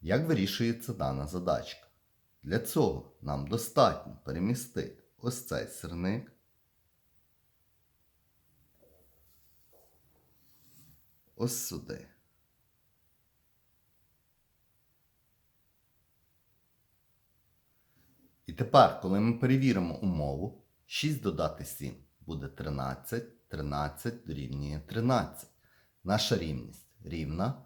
Як вирішується дана задачка? Для цього нам достатньо перемістити ось цей сирник. Ось сюди. І тепер, коли ми перевіримо умову, 6 додати 7 буде 13, 13 дорівнює 13. Наша рівність рівна.